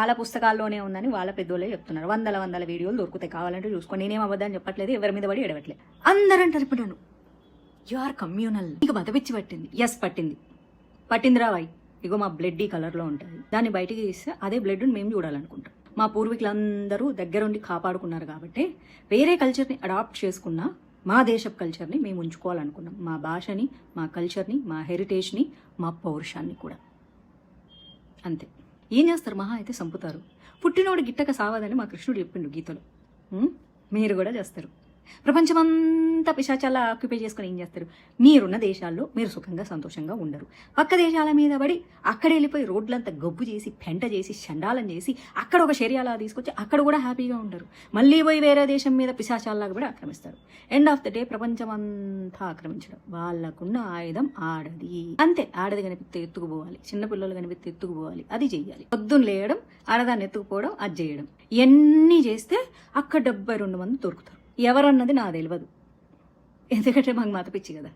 వాళ్ళ పుస్తకాల్లోనే ఉందని వాళ్ళ పెద్దోళ్ళే చెప్తున్నారు. వందల వందల వీడియోలు దొరుకుతాయి. కావాలంటే చూసుకోండి. నేనేం అబద్ధాన్ని చెప్పట్లేదు. ఎవరి మీద పడి ఎడవట్లేదు అందరంటారు ఇప్పుడు నన్ను. యు ఆర్ కమ్యూనల్ నీకు బతపిచ్చి పట్టింది. ఎస్ పట్టింది. పట్టింది వై ఇగో మా బ్లడ్ ఈ కలర్లో ఉంటుంది. దాన్ని బయటికి తీస్తే అదే బ్లడ్ మేము చూడాలనుకుంటాం. మా పూర్వీకులందరూ దగ్గరుండి కాపాడుకున్నారు కాబట్టి వేరే కల్చర్ని అడాప్ట్ చేసుకున్నా మా దేశపు కల్చర్ని మేము ఉంచుకోవాలనుకున్నాం. మా భాషని మా కల్చర్ని మా హెరిటేజ్ని మా పౌరుషాన్ని కూడా. అంతే. ఏం చేస్తారు? మహా అయితే చంపుతారు. పుట్టినోడు గిట్టక సావదని మా కృష్ణుడు చెప్పిండు గీతలో. మీరు కూడా చేస్తారు. ప్రపంచమంతా పిశాచాల ఆక్యుపై చేసుకొని ఏం చేస్తారు? మీరున్న దేశాల్లో మీరు సుఖంగా సంతోషంగా ఉండరు. పక్క దేశాల మీద పడి అక్కడ వెళ్ళిపోయి రోడ్లంతా గబ్బు చేసి పెంట చేసి చండాలం చేసి అక్కడ ఒక శరీరాలా తీసుకొచ్చి అక్కడ కూడా హ్యాపీగా ఉండరు. మళ్ళీ పోయి వేరే దేశం మీద పిశాచాలాగా కూడా ఆక్రమిస్తారు. ఎండ్ ఆఫ్ ద డే ప్రపంచమంతా ఆక్రమించడం. వాళ్ళకున్న ఆయుధం ఆడది. అంతే ఆడది కనిపిస్తే ఎత్తుకుపోవాలి. చిన్నపిల్లలు కనిపిస్తే ఎత్తుకుపోవాలి. అది చెయ్యాలి. పొద్దున్న లేయడం ఆడదాన్ని ఎత్తుకుపోవడం అది చేయడం. ఇవన్నీ చేస్తే అక్కడ డెబ్బై రెండు మంది దొరుకుతారు. ఎవరన్నది నాకు తెలియదు ఎందుకంటే మాకు మత పిచ్చి కదా.